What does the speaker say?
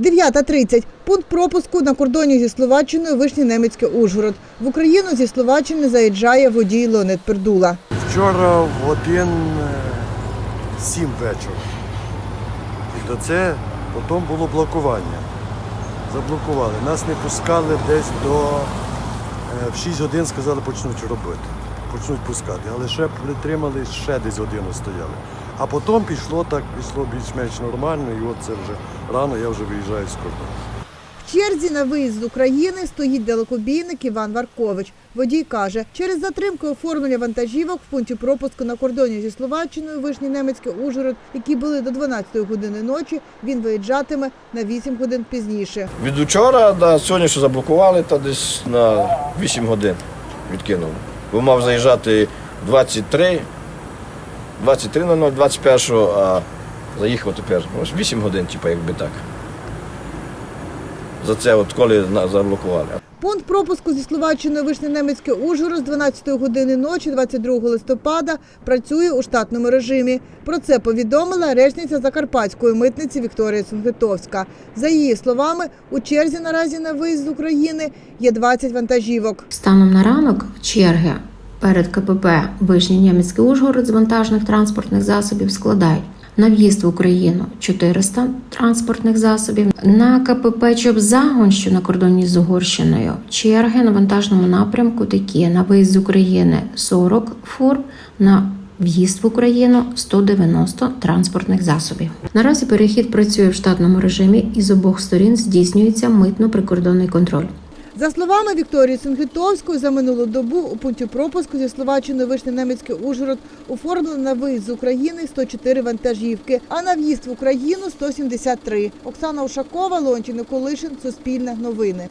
9.30. Пункт пропуску на кордоні зі Словаччиною Вишні Немецьке Ужгород. В Україну зі Словаччини заїжджає водій Леонид Пердула. Вчора в годин е, сім вечора. І до це потім було блокування. Заблокували. Нас не пускали десь до е, в 6 годин сказали, почнуть робити. Почнуть пускати. Але ще притримали, ще десь годину стояли. А потім пішло так, пішло більш-менш нормально, і от це вже рано я вже виїжджаю з кордону. В черзі на виїзд з України стоїть далекобійник Іван Варкович. Водій каже, через затримку оформлення вантажівок в пункті пропуску на кордоні зі Словаччиною Вишні Немецьке Ужгород, які були до 12 години ночі, він виїжджатиме на 8 годин пізніше. Від учора до сьогодні що заблокували, та десь на 8 годин відкинули. Бо мав заїжджати 23, 23.00, 21, а заїхав тепер ось 8 годин, типу, якби так. За це от коли на- заблокували. Пункт пропуску зі Словаччиною Вишня Немецьке Ужгород з 12 години ночі 22 листопада працює у штатному режимі. Про це повідомила речниця Закарпатської митниці Вікторія Сунгитовська. За її словами, у черзі наразі на виїзд з України є 20 вантажівок. Станом на ранок черги перед КПП Вишній Німецький Ужгород з вантажних транспортних засобів складають на в'їзд в Україну 400 транспортних засобів, на КПП Чоп-Загон, що на кордоні з Угорщиною, черги на вантажному напрямку такі на виїзд з України 40 фур, на В'їзд в Україну 190 транспортних засобів. Наразі перехід працює в штатному режимі і з обох сторін здійснюється митно-прикордонний контроль. За словами Вікторії Сунгитовської, за минулу добу у пункті пропуску зі Словаччини вийшли Немецький Ужгород оформлено на виїзд з України 104 вантажівки, а на в'їзд в Україну 173. Оксана Ушакова, Леонтій Николишин, Суспільне новини.